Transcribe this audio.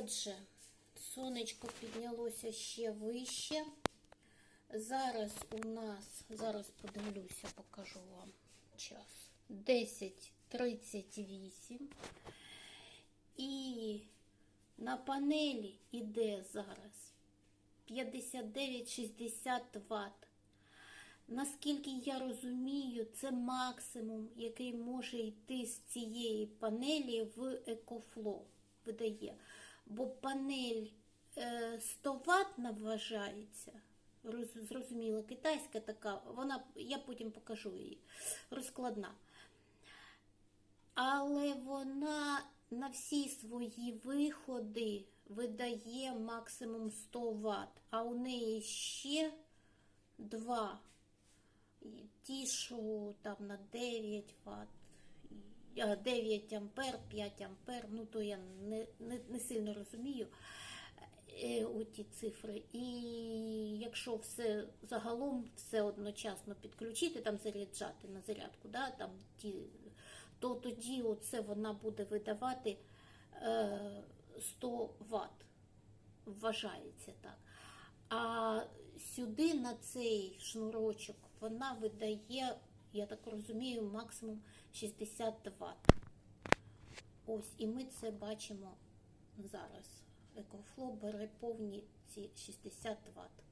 Отже, сонечко піднялося ще вище. Зараз у нас, зараз подивлюся, покажу вам час. 10.38. І на панелі іде зараз 59-60 Вт. Наскільки я розумію, це максимум, який може йти з цієї панелі в EcoFlow видає. Бо панель е, 100 Вт вважається. Роз- Зрозуміло, китайська така, вона, я потім покажу її, розкладна. Але вона на всі свої виходи видає максимум 100 Вт, а у неї ще два. Ті, що там на 9 Вт, 9 ампер, 5 ампер, ну то я не, не, не сильно розумію е, оті цифри. І якщо все загалом все одночасно підключити, там заряджати на зарядку, да, там ті, то тоді оце вона буде видавати е, 100 Вт. Вважається так. А сюди на цей шнурочок вона видає, я так розумію, максимум 60 Вт. Ось, і ми це бачимо зараз. Екофло бере повні ці 60 Вт.